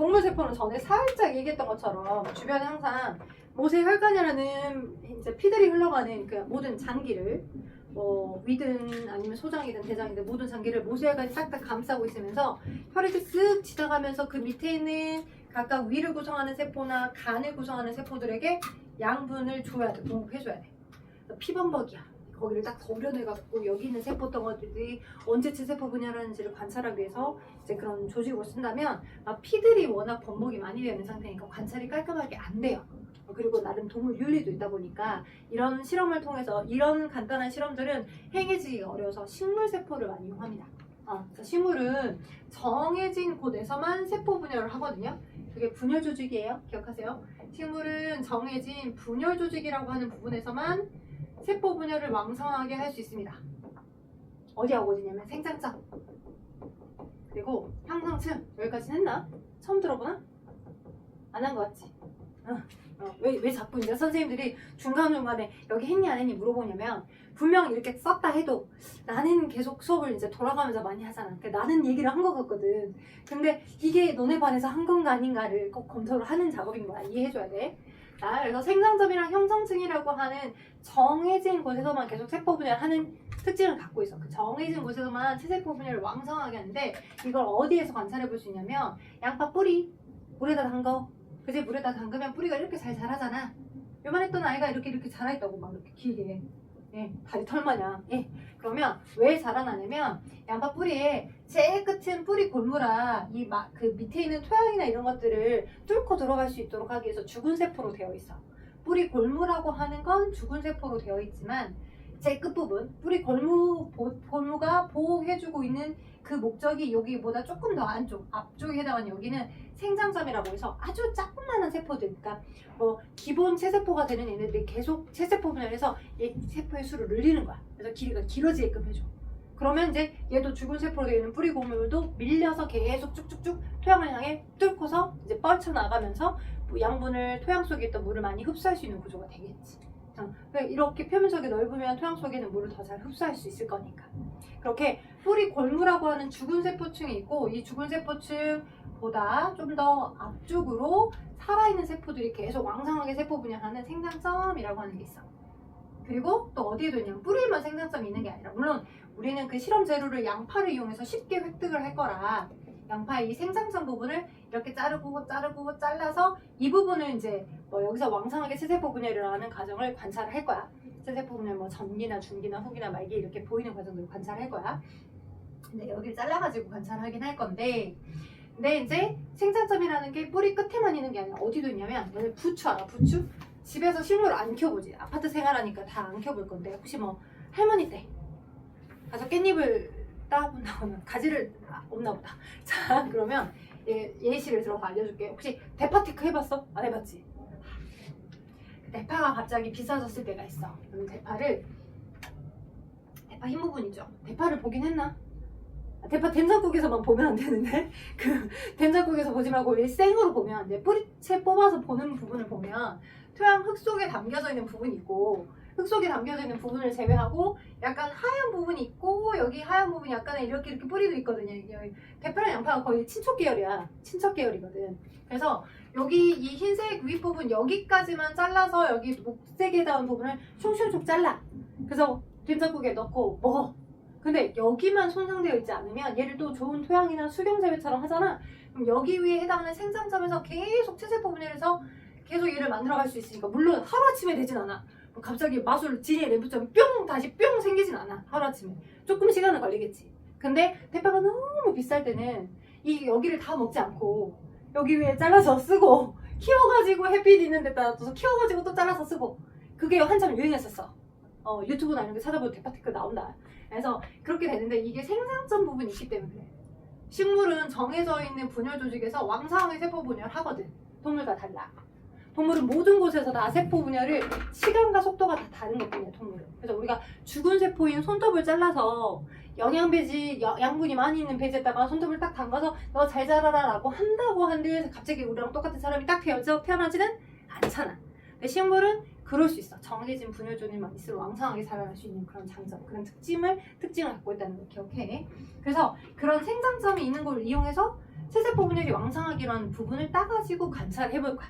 동물 세포는 전에 살짝 얘기했던 것처럼 주변에 항상 모세 혈관이라는 이제 피들이 흘러가는 그 모든 장기를 뭐 위든 아니면 소장이든 대장이든 모든 장기를 모세 혈관이 싹 다 감싸고 있으면서 혈이 쓱 지나가면서 그 밑에 있는 각각 위를 구성하는 세포나 간을 구성하는 세포들에게 양분을 줘야 돼, 공급해줘야 돼. 피범벅이야. 거기를 딱 도려내갖고 여기 있는 세포 덩어리들이 언제쯤 세포 분열하는지를 관찰하기 위해서 이제 그런 조직으로 쓴다면 막 피들이 워낙 범벅이 많이 되는 상태니까 관찰이 깔끔하게 안 돼요. 그리고 나름 동물 윤리도 있다 보니까 이런 실험을 통해서 이런 간단한 실험들은 행해지기가 어려워서 식물 세포를 많이 이용합니다. 어, 그래서 식물은 정해진 곳에서만 세포 분열을 하거든요. 그게 분열 조직이에요. 기억하세요. 식물은 정해진 분열 조직이라고 하는 부분에서만 세포 분열을 왕성하게 할 수 있습니다. 어디하고 어디냐면 생장점 그리고 향상층 여기까지 했나? 처음 들어보나? 안 한 것 같지? 어, 어, 왜, 왜 자꾸 이제 선생님들이 중간중간에 여기 했니 안 했니 물어보냐면 분명 이렇게 썼다 해도 나는 계속 수업을 이제 돌아가면서 많이 하잖아. 그러니까 나는 얘기를 한 것 같거든. 근데 이게 너네 반에서 한 건가 아닌가를 꼭 검토를 하는 작업인 거야. 이해해줘야 돼. 자, 그래서 생장점이랑 형성층이라고 하는 정해진 곳에서만 계속 세포 분열하는 특징을 갖고 있어. 그 정해진 곳에서만 체세포 분열을 왕성하게 하는데 이걸 어디에서 관찰해 볼 수 있냐면 양파 뿌리 물에다 담궈. 그제 물에다 담그면 뿌리가 이렇게 잘 자라잖아. 요만했던 아이가 이렇게 이렇게 자라있다고 막 이렇게 길게. 예, 다리 털 마냥. 예. 그러면 왜 자라나냐면 양파 뿌리에 제일 끝은 뿌리 골무라 이 그 밑에 있는 토양이나 이런 것들을 뚫고 들어갈 수 있도록 하기 위해서 죽은 세포로 되어 있어. 뿌리 골무라고 하는 건 죽은 세포로 되어 있지만 제 끝부분. 뿌리 골무 보- 골무가 보호해주고 있는 그 목적이 여기보다 조금 더 안쪽 앞쪽에 해당하는 여기는 생장점이라고 해서 아주 조그마한 세포들. 그러니까 뭐 기본 체세포가 되는 얘네들이 계속 체세포 분열해서 얘 세포의 수를 늘리는 거야. 그래서 길이가 길어지게끔 해줘. 그러면 이제 얘도 죽은 세포로 되어 있는 뿌리 고물도 밀려서 계속 쭉쭉쭉 토양을 향해 뚫고서 이제 뻗쳐나가면서 뭐 양분을 토양 속에 있던 물을 많이 흡수할 수 있는 구조가 되겠지 이렇게 표면적이 넓으면 토양 속에 있는 물을 더 잘 흡수할 수 있을 거니까 그렇게 뿌리 골무라고 하는 죽은 세포층이 있고 이 죽은 세포층보다 좀 더 앞쪽으로 살아있는 세포들이 계속 왕성하게 세포 분열하는 생장점이라고 하는 게 있어. 그리고 또 어디에도 있냐면 뿌리에만 생장점이 있는 게 아니라 물론 우리는 그 실험 재료를 양파를 이용해서 쉽게 획득을 할 거라 양파의 이 생장점 부분을 이렇게 자르고 자르고 잘라서 이 부분을 이제 뭐 여기서 왕성하게 체세포 분열을 하는 과정을 관찰을 할 거야. 체세포 분열 뭐 전기나 중기나 후기나 말기 이렇게 보이는 과정들을 관찰할 거야. 근데 여기를 잘라가지고 관찰하긴 할 건데 근데 이제 생장점이라는 게 뿌리 끝에만 있는 게 아니라 어디도 있냐면 너네 부추 알아 부추? 집에서 식물 안 키워보지 아파트 생활하니까 다 안 키워볼 건데 혹시 뭐 할머니 때 가서 깻잎을 따본다거나 가지를 아, 없나 보다 자 그러면 예, 예시를 들어서 알려줄게 혹시 대파테크 해봤어? 안 해봤지? 대파가 갑자기 비싸졌을 때가 있어 그럼 대파를 대파 흰 부분이죠 대파를 보긴 했나? 아, 대파 된장국에서만 보면 안 되는데 그 된장국에서 보지 말고 이 생으로 보면 안 돼. 뿌리채 뽑아서 보는 부분을 보면 토양 흙 속에 담겨져 있는 부분이 있고 흙 속에 담겨져 있는 부분을 제외하고 약간 하얀 부분이 있고 여기 하얀 부분이 약간 이렇게 이렇게 뿌리도 있거든요. 대파랑 양파가 거의 친척 계열이야. 친척 계열이거든. 그래서 여기 이 흰색 윗부분 여기까지만 잘라서 여기 녹색에 닿은 부분을 슝슝슝 잘라. 그래서 된장국에 넣고 먹어. 근데 여기만 손상되어 있지 않으면 얘를 또 좋은 토양이나 수경재배처럼 하잖아. 그럼 여기 위에 해당하는 생장점에서 계속 체세포 분열해서 계속 얘를 만들어갈 수 있으니까 물론 하루아침에 되진 않아. 뭐 갑자기 마술 지리의 램프처럼 뿅 다시 뿅 생기진 않아. 하루아침에. 조금 시간은 걸리겠지. 근데 대파가 너무 비쌀 때는 이 여기를 다 먹지 않고 여기 위에 잘라서 쓰고 키워가지고 햇빛 있는 데다 놔둬서 키워가지고 또 잘라서 쓰고 그게 한참 유행했었어. 어, 유튜브나 이런 데 찾아보면 대파테크 나온다. 그래서 그렇게 되는데 이게 생산점 부분이 있기 때문에. 식물은 정해져 있는 분열 조직에서 왕성하게 세포 분열하거든. 동물과 달라. 동물은 모든 곳에서 다 세포 분열을 시간과 속도가 다 다른 것뿐이야 동물은. 그래서 우리가 죽은 세포인 손톱을 잘라서 영양 배지 여- 양분이 많이 있는 배지에다가 손톱을 딱 담가서 너 잘 자라라 라고 한다고 한들 갑자기 우리랑 똑같은 사람이 딱 태어져 태어나지는 않잖아. 근데 식물은 그럴 수 있어. 정해진 분열 조직만 있으면 왕성하게 자라날 수 있는 그런 장점, 그런 특징을 특징을 갖고 있다는 걸 기억해. 그래서 그런 생장점이 있는 걸 이용해서 세세포 분열이 왕성하기로 하는 부분을 따가지고 관찰해 볼 거야.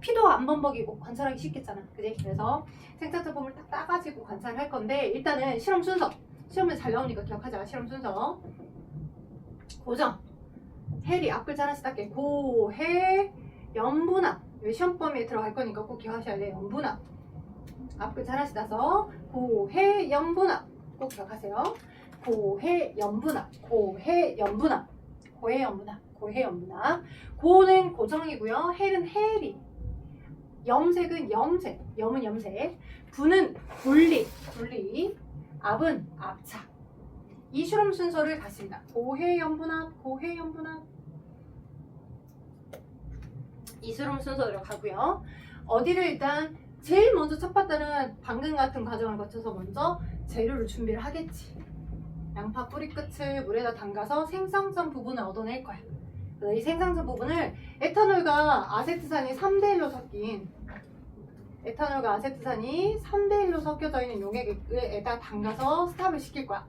피도 안 범벅이고 관찰하기 쉽겠잖아. 그지? 그래서 생산자 폼을 딱 따가지고 관찰할 건데 일단은 실험 순서. 시험에 잘 나오니까 기억하자. 실험 순서. 고정. 해리 앞글자 하나씩 닦게. 고 해 연분압. 여기 시험 범위에 들어갈 거니까 꼭 기억하셔야 돼. 연분압. 앞글자 하나씩 따서 고 해 연분압. 꼭 기억하세요. 고 해 연분압. 고해 연분압. 고해 연분압. 고해 연분압. 고는 고정이고요. 헬은 헬이. 염색은 염색. 염은 염색. 분은 분리. 분리. 압은 압착. 이 실험 순서를 갔습니다. 고해 연분압, 고해 연분압. 이 실험 순서대로 가고요. 어디를 일단 제일 먼저 첫 봤다는 방금 같은 과정을 거쳐서 먼저 재료를 준비를 하겠지. 양파 뿌리 끝을 물에다 담가서 생상점 부분을 얻어낼 거야. 이 생상점 부분을 에탄올과 아세트산이 3대1로 섞인 에탄올과 아세트산이 3대1로 섞여져 있는 용액에다 담가서 스탑을 시킬 거야.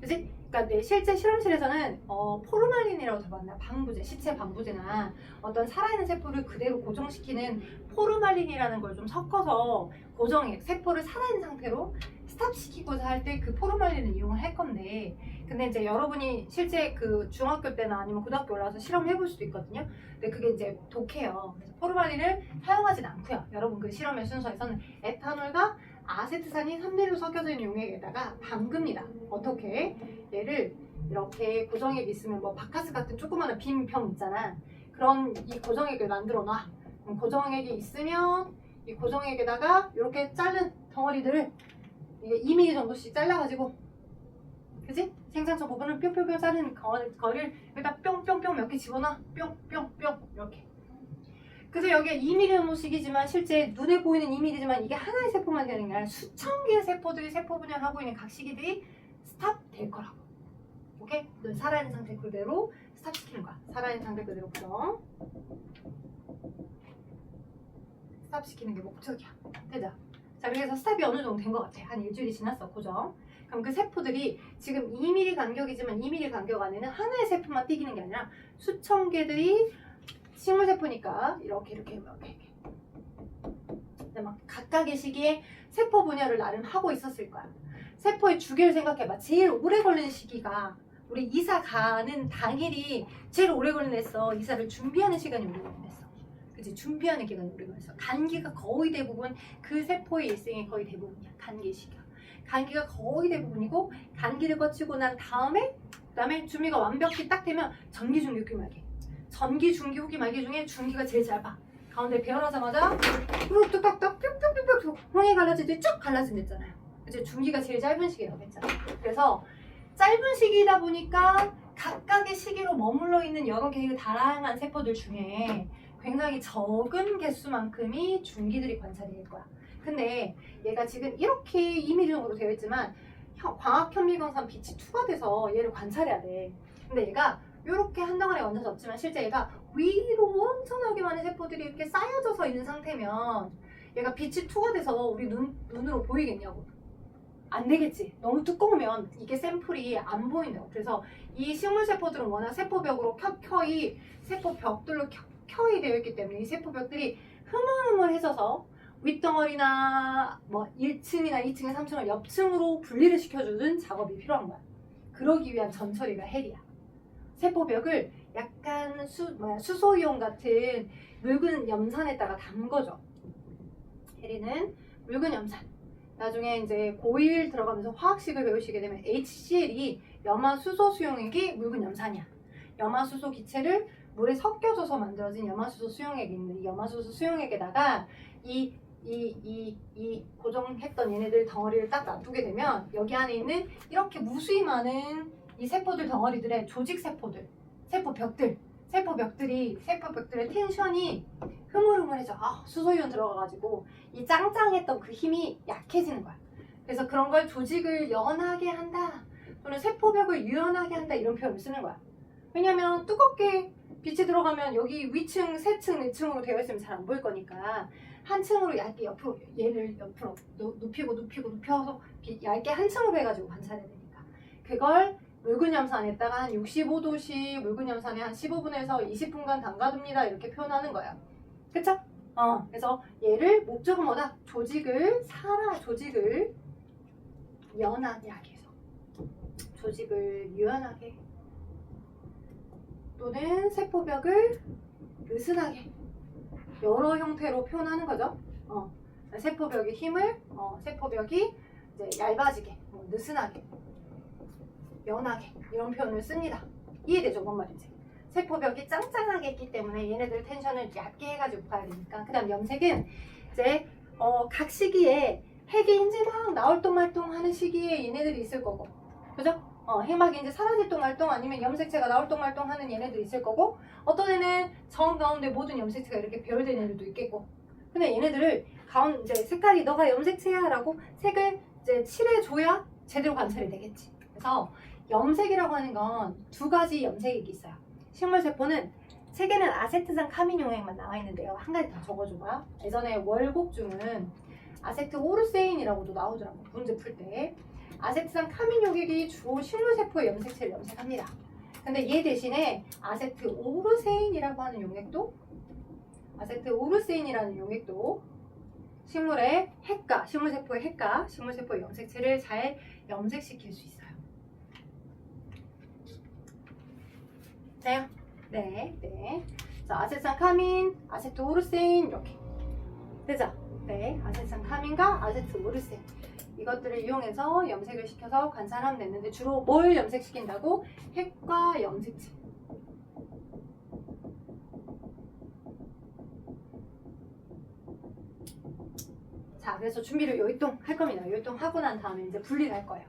그지? 그러니까 내 실제 실험실에서는 어, 포르말린이라고 들어봤나? 방부제, 시체 방부제나 어떤 살아있는 세포를 그대로 고정시키는 포르말린이라는 걸 좀 섞어서 고정해 세포를 살아있는 상태로 스탑시키고자 할 때 그 포르말린을 이용을 할 건데 근데 이제 여러분이 실제 그 중학교 때나 아니면 고등학교 올라와서 실험을 해볼 수도 있거든요. 근데 그게 이제 독해요. 그래서 포르말린을 사용하진 않고요. 여러분 그 실험의 순서에서는 에탄올과 아세트산이 3대로 섞여져 있는 용액에다가 담급니다. 어떻게? 얘를 이렇게 고정액 있으면 뭐 바카스 같은 조그마한 빈 병 있잖아. 그런 이 고정액을 만들어 놔. 고정액이 있으면 이 고정액에다가 이렇게 자른 덩어리들을 이게 2mm 정도씩 잘라가지고 그지? 생산처 부분을 뿅뿅뿅 거- 거리를 여기다 뿅뿅뿅 몇 개 집어넣어? 뿅뿅뿅 이렇게. 그래서 여기가 2mm 정도씩이지만 실제 눈에 보이는 2mm지만 이게 하나의 세포만 되는 게 아니라 수천 개의 세포들이 세포 분열하고 있는 각 시기들이 스탑 될 거라고. 오케이? 넌 살아있는 상태 그대로 스탑 시키는 거야. 살아있는 상태 그대로 고정 스탑 시키는 게 목적이야. 되자. 자 그래서 스탑이 어느 정도 된 것 같아? 한 일주일이 지났어. 고정 그럼 그 세포들이 지금 2mm 간격이지만 2mm 간격 안에는 하나의 세포만 띄기는 게 아니라 수천 개들이 식물 세포니까 이렇게 이렇게 이렇게. 이렇게 막 각각의 시기에 세포 분열을 나름 하고 있었을 거야. 세포의 주기를 생각해봐. 제일 오래 걸리는 시기가 우리 이사 가는 당일이 제일 오래 걸렸어. 이사를 준비하는 시간이 오래 걸렸어. 그치? 준비하는 기간이 오래 걸렸어. 간기가 거의 대부분 그 세포의 일생의 거의 대부분이야. 간기 시기 가 간기가 거의 대부분이고 간기를 거치고 난 다음에 그다음에 준비가 완벽히 딱 되면 전기 중기 후기 말기. 전기 중기 후기 말기 중에 중기가 제일 짧아 가운데 배열하자마자 뚝딱딱 뿅뿅뿅뿅 홍해 갈라질 때 쭉 갈라진댔잖아요. 이제 중기가 제일 짧은 시기라고 했잖아 그래서 짧은 시기다 보니까 각각의 시기로 머물러 있는 여러 개의 다양한 세포들 중에 굉장히 적은 개수만큼이 중기들이 관찰이 될 거야 근데 얘가 지금 이렇게 2mm 정도로 되어 있지만 현- 광학 현미광산 빛이 투과돼서 얘를 관찰해야 돼. 근데 얘가 이렇게 한 덩어리 얹어서 없지만 실제 얘가 위로 엄청나게 많은 세포들이 이렇게 쌓여져서 있는 상태면 얘가 빛이 투과돼서 우리 눈, 눈으로 보이겠냐고. 안 되겠지. 너무 두꺼우면 이게 샘플이 안 보인다고. 그래서 이 식물 세포들은 워낙 세포벽으로 켜켜이 세포벽들로 켜켜이 되어 있기 때문에 이 세포벽들이 흐물흐물해져서 윗덩어리나 뭐 1층이나 2층, 3층을 옆층으로 분리를 시켜주는 작업이 필요한 거야. 그러기 위한 전처리가 헬이야. 세포벽을 약간 수, 뭐야, 수소이온 같은 묽은 염산에다가 담궈줘. 헬이는 묽은 염산. 나중에 이제 고1 들어가면서 화학식을 배우시게 되면 HCl이 염화수소 수용액이 묽은 염산이야. 염화수소 기체를 물에 섞여줘서 만들어진 염화수소 수용액이 있는데 이 염화수소 수용액에다가 이 이, 이, 이 고정했던 얘네들 덩어리를 딱 놔두게 되면 여기 안에 있는 이렇게 무수히 많은 이 세포들 덩어리들의 조직 세포들, 세포 벽들, 세포 벽들이 세포 벽들의 텐션이 흐물흐물해져. 아, 수소이온 들어가가지고 이 짱짱했던 그 힘이 약해지는 거야. 그래서 그런 걸 조직을 연하게 한다. 또는 세포벽을 유연하게 한다 이런 표현을 쓰는 거야. 왜냐면 두껍게 빛이 들어가면 여기 위층, 세층, 내층으로 되어 있으면 잘 안 보일 거니까 한 층으로 얇게 옆으로 얘를 옆으로 눕히고 눕혀서 비- 얇게 한 층으로 해가지고 관찰해야 되니까 그걸 묽은 염산에다가 한 65도씨 묽은 염산에 한 15분에서 20분간 담가둡니다. 이렇게 표현하는 거야. 그쵸? 어, 그래서 얘를 목적은 뭐다? 조직을 살아 조직을 연하게 하기 위해서 조직을 유연하게 또는 세포벽을 느슨하게 여러 형태로 표현하는 거죠. 어, 세포벽의 힘을 어, 세포벽이 이제 얇아지게 어, 느슨하게 연하게 이런 표현을 씁니다. 이해되죠? 뭔 말인지. 세포벽이 짱짱하게 있기 때문에 얘네들 텐션을 얇게 해가지고 가야 되니까. 그 다음 염색은 이제 어, 각 시기에 핵이 이제 막 나올똥말똥 하는 시기에 얘네들이 있을 거고. 그죠? 어, 해막이 이제 사라질 똥말똥 아니면 염색체가 나올 똥말똥 하는 얘네도 있을 거고 어떤 애는 정 가운데 모든 염색체가 이렇게 배열된 애들도 있겠고. 근데 얘네들을 가운 이제 색깔이 너가 염색체야 라고 색을 이제 칠해줘야 제대로 관찰이 되겠지. 그래서 염색이라고 하는 건 두 가지 염색액이 있어요. 식물 세포는 책에는 아세트산 카민 용액만 나와 있는데요. 한 가지 더 적어줘봐. 예전에 월곡 중은 아세트 오르세인이라고도 나오더라고 문제 풀 때 아세트산 카민 용액이 주로 식물세포의 염색체를 염색합니다. 근데 얘 대신에 아세트 오르세인이라고 하는 용액도 아세트 오르세인이라는 용액도 식물의 핵과 식물세포의 핵과 식물세포의 염색체를 잘 염색시킬 수 있어요. 네, 네, 네. 자, 아세트산 카민, 아세트 오르세인 이렇게 되죠? 네, 아세트산 카민과 아세트 오르세인. 이것들을 이용해서 염색을 시켜서 관찰하면 되는데 주로 뭘 염색시킨다고? 핵과 염색체. 자, 그래서 준비를 요이동 할 겁니다. 요이동 하고 난 다음에 이제 분리를 할 거예요.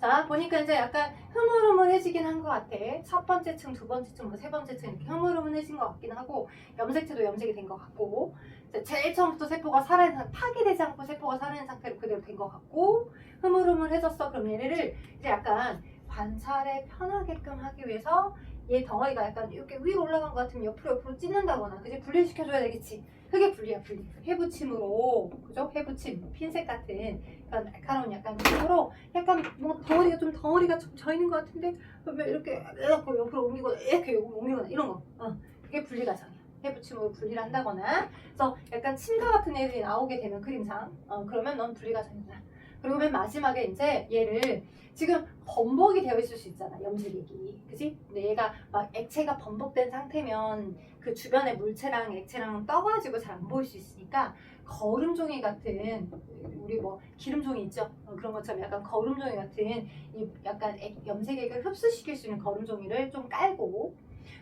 자, 보니까 이제 약간 흐물흐물해지긴 한 것 같아. 첫 번째 층, 두 번째 층, 뭐세 번째 층 이렇게 흐물흐물해진 것 같긴 하고 염색체도 염색이 된 것 같고 이 제 제일 처음부터 세포가 살아있는 상- 파괴되지 않고 세포가 살아있는 상태로 그대로 된 것 같고 흐물흐물해졌어. 그럼 얘네를 이제 약간 관찰에 편하게끔 하기 위해서 얘 덩어리가 약간 이렇게 위로 올라간 것 같으면 옆으로 옆으로 찢는다거나 그지 분리시켜줘야 되겠지. 그게 분리야 분리. 해부침으로 그죠? 해부침 핀셋 같은 그런 날카로운 약간 힘으로 약간 뭐 덩어리가 좀 덩어리가 좀 져 있는 것 같은데 그러면 이렇게 해갖고 옆으로 옮기거나 이렇게 옮기거나 이런 거. 어, 그게 분리 과정이야. 해부침으로 분리를 한다거나 그래서 약간 침과 같은 애들이 나오게 되면 그림상 어, 그러면 넌 분리 과정이다. 그리고 맨 마지막에 이제 얘를 지금 범벅이 되어 있을 수 있잖아 염색액이 그지? 근데 얘가 막 액체가 범벅된 상태면 그 주변의 물체랑 액체랑 떠가지고 잘 안 보일 수 있으니까 거름종이 같은 우리 뭐 기름종이 있죠 어, 그런 것처럼 약간 거름종이 같은 이 약간 액- 염색액을 흡수시킬 수 있는 거름종이를 좀 깔고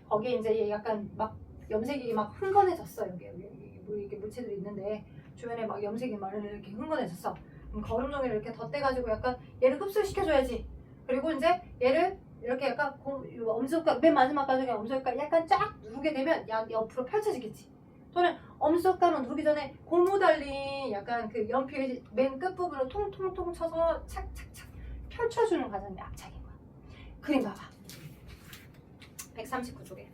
거기에 이제 얘 약간 막 염색이 막 흥건해졌어 여기 여기 물 이렇게 물체들이 있는데 주변에 막 염색이 막 이렇게 흥건해졌어 그럼 거름 종이를 이렇게 덧대가지고 약간 얘를 흡수시켜줘야지. 그리고 이제 얘를 이렇게 약간 엄지손가락 맨 마지막 가정에 엄지손가락 약간 쫙 누르게 되면 야 옆으로 펼쳐지겠지. 또는 엄지손가락 누르기 전에 고무 달린 약간 그 연필 맨 끝부분을 통통통 쳐서 착착착 펼쳐주는 과정이 압착인 거야. 그림 봐봐. 139쪽에.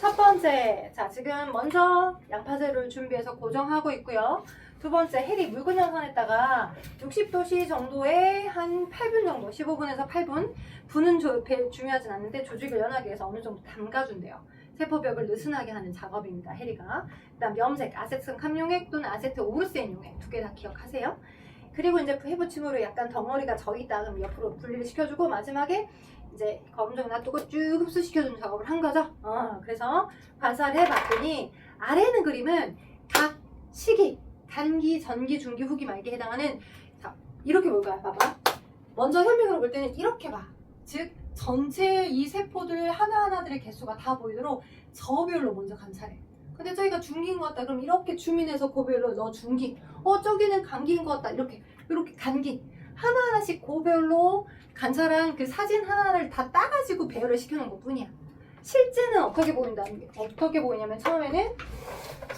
첫 번째, 자 지금 먼저 양파제를 준비해서 고정하고 있고요. 두 번째, 해리 묽은 연산에다가 60도씨 정도에 한 8분 정도, 15분에서 8분. 분은 조, 배, 중요하진 않는데 조직을 연하게 해서 어느 정도 담가준대요. 세포벽을 느슨하게 하는 작업입니다. 해리가. 그 다음 염색, 아세트 함용액 또는 아세트 오르세인 용액 두 개 다 기억하세요. 그리고 이제 해부침으로 약간 덩어리가 져 있다 그럼 옆으로 분리를 시켜주고 마지막에 이제 거름종 놔두고 쭉 흡수시켜주는 작업을 한 거죠. 어, 그래서 관찰해 봤더니 아래는 그림은 각 시기 단기, 전기, 중기, 후기, 말기에 해당하는 자, 이렇게 볼까요? 봐봐. 먼저 현미으로 볼 때는 이렇게 봐. 즉 전체 이 세포들 하나하나들의 개수가 다 보이도록 저별로 먼저 관찰해. 근데 저기가 중기인 것 같다. 그럼 이렇게 주민해서 고별로 너 중기. 어 저기는 감기인 것 같다. 이렇게 이렇게 간기. 하나하나씩 고별로 관찰한 그 사진 하나를 다 따가지고 배열을 시켜놓은 것 뿐이야. 실제는 어떻게 보인다는 게 어떻게 보이냐면 처음에는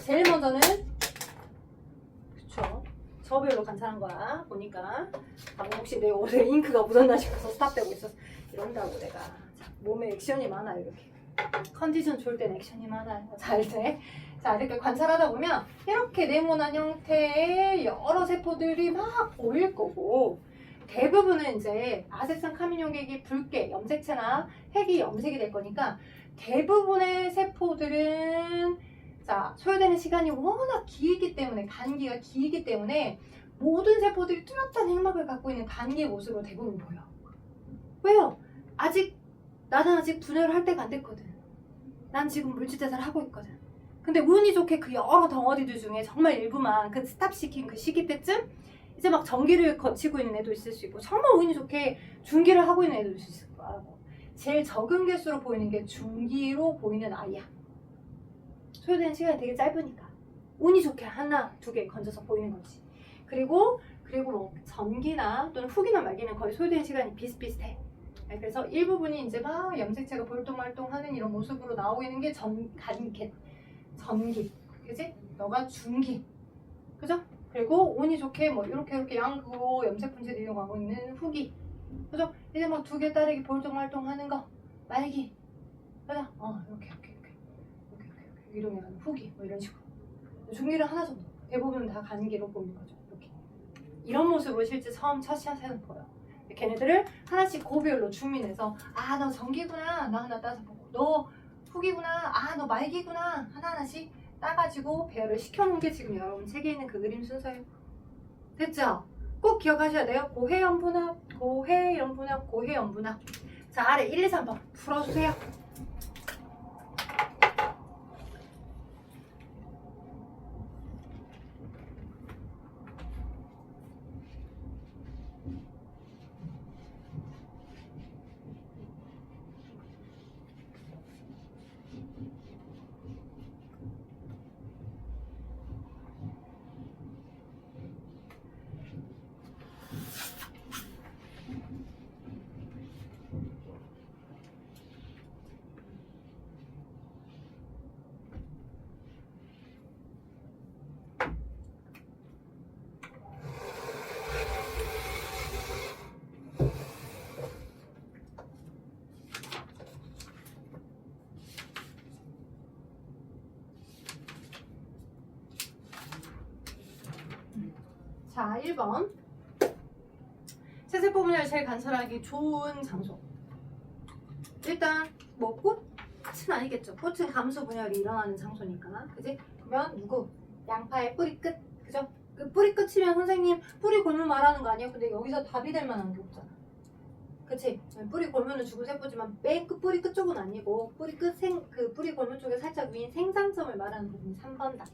제일 먼저는 그쵸? 저별로 관찰한 거야 보니까. 방금 혹시 내 옷에 잉크가 묻었나 싶어서 스탑되고 있어서. 이런다고 내가. 자, 몸에 액션이 많아요 이렇게. 컨디션 좋을 땐 액션이 많아요. 잘돼. 자 이렇게 관찰하다 보면 이렇게 네모난 형태의 여러 세포들이 막 보일 거고 대부분은 이제 아세산 카미뇽객이 붉게 염색체나 핵이 염색이 될 거니까 대부분의 세포들은 자 소요되는 시간이 워낙 길기 때문에 간기가 길기 때문에 모든 세포들이 뚜렷한 핵막을 갖고 있는 간기의 모습으로 대부분 보여. 왜요? 아직 나는 아직 분해를 할 때가 안 됐거든. 난 지금 물질대사를 하고 있거든. 근데 운이 좋게 그 여러 덩어리들 중에 정말 일부만 그 스탑 시킨 그 시기 때쯤 이제 막 전기를 거치고 있는 애도 있을 수 있고 정말 운이 좋게 중기를 하고 있는 애도 있을 거라고. 제일 적은 개수로 보이는 게 중기로 보이는 아이야. 소요되는 시간이 되게 짧으니까 운이 좋게 하나 두 개 건져서 보이는 거지. 그리고 그리고 뭐 전기나 또는 후기나 말기는 거의 소요되는 시간이 비슷비슷해. 네, 그래서 일부분이 이제 막 염색체가 볼똥말똥하는 이런 모습으로 나오는 게 전, 간 개, 전기, 그지? 너가 중기, 그죠? 그리고 운이 좋게 뭐 이렇게 이렇게 양극으로 염색 분체를 이용하고 있는 후기, 그죠? 이제 뭐두개 따르기 볼똥말똥하는 거, 말기, 그죠? 어 이렇게 이렇게 이렇게. 이렇게 이렇게, 이렇게. 이동하는 후기, 뭐 이런 식으로. 중기를 하나 정도, 대부분 다 간기로 보이는 거죠. 이렇게. 이런 모습으로 실제 처음 첫 샷에는 보여. 걔네들을 하나씩 고별로 주민해서 아 너 전기구나. 너 하나 따서 보고. 너 후기구나. 아 너 말기구나. 하나 하나씩 따가지고 배열을 시켜놓은 게 지금 여러분 책에 있는 그 그림 순서예요. 됐죠? 꼭 기억하셔야 돼요. 고해 연분합 고해 연분합 고해 연분합. 자 아래 1, 2, 3번 풀어주세요 자 1번 세세포 분야를 제일 관찰하기 좋은 장소 일단 뭐 꽃은 아니겠죠 꽃은 감수 분열이 일어나는 장소니까 그지? 그러면 누구? 양파의 뿌리 끝 그죠? 그 뿌리 끝이면 선생님 뿌리 골무 말하는 거 아니에요? 근데 여기서 답이 될 만한 게 없잖아 그치? 뿌리 골무는 죽은 세포지만 맨 끝 뿌리 끝 쪽은 아니고 뿌리 끝 생 그 뿌리 골무 쪽에 살짝 위인 생장점을 말하는 부분이 3번다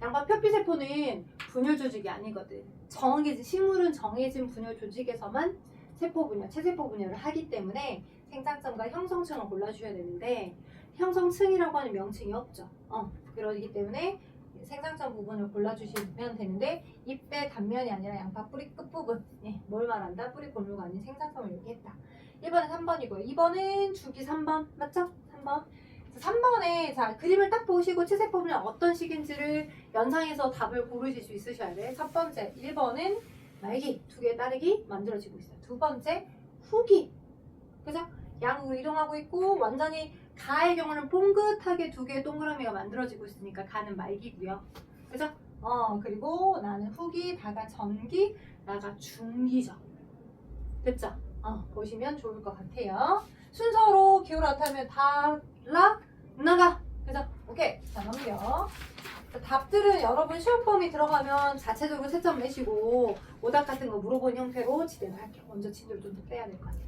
양파 표피 세포는 분열 조직이 아니거든. 정해진 식물은 정해진 분열 조직에서만 세포 분열, 체세포 분열을 하기 때문에 생장점과 형성층을 골라주셔야 되는데 형성층이라고 하는 명칭이 없죠. 어, 그러기 때문에 생장점 부분을 골라주시면 되는데 잎의 단면이 아니라 양파 뿌리 끝부분 예, 뭘 말한다? 뿌리 골무가 아닌 생장점을 얘기했다. 1번은 3번이고요. 2번은 주기 3번 맞죠? 3번 3번에 자 그림을 딱 보시고 채색 부분은 어떤 식인지를 연상해서 답을 고르실 수 있으셔야 돼. 첫 번째 1번은 말기 두 개 따르기 만들어지고 있어요. 두 번째 후기 그죠? 양으로 이동하고 있고 완전히 가의 경우는 뽕긋하게 두 개의 동그라미가 만들어지고 있으니까 가는 말기고요. 그죠? 어 그리고 나는 후기, 다가 전기, 나가 중기죠. 됐죠? 어 보시면 좋을 것 같아요. 순서로 기울어 타면 달라 나가. 그죠? 오케이. 자 넘겨. 자, 답들은 여러분 시험 폼이 들어가면 자체적으로 채점 내시고 오답 같은 거 물어보는 형태로 진행을 할게요. 먼저 진도를 좀 더 빼야 될 것 같아요